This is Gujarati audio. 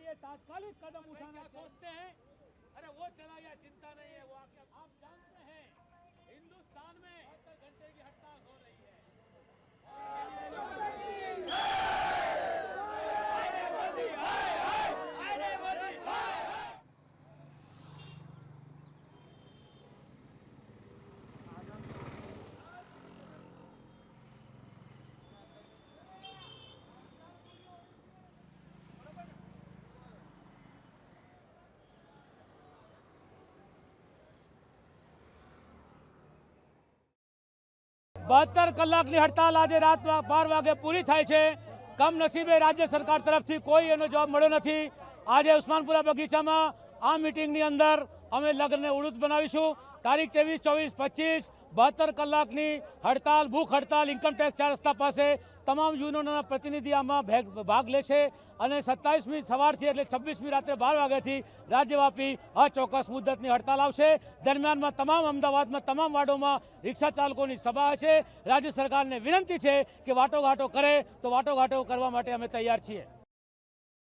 लिए तात्कालिक कदम उठाना सोचते हैं બહત્તર કલાકની હડતાલ આજે રાત બાર વાગે પૂરી થાય છે કમનસીબે રાજ્ય સરકાર તરફથી કોઈ એનો જવાબ મળ્યો નથી આજે ઉસ્માનપુરા બગીચામાં આ મિટિંગની અંદર અમે લગ્નને ઉડુત બનાવીશું તારીખ ત્રેવીસ ચોવીસ પચીસ 72 કલાકની હડતાલ ભૂખ હડતાલ ઇન્કમ ટેક્સ ચરાસ્તા પાસે તમામ યુનોના પ્રતિનિધિયામાં ભાગ લેશે અને 27મી સવારથી એટલે 26મી રાત્રે 12 વાગ્યાથી રાજ્યવાપી આ ચોકસ મુદતની હડતાલ આવશે દરમિયાનમાં તમામ અમદાવાદમાં તમામ વાડોમાં 릭શા ચાલકોની સભા છે રાજ્ય સરકારને વિનંતી છે કે વાટો ઘાટો કરે તો વાટો ઘાટો કરવા માટે અમે તૈયાર છીએ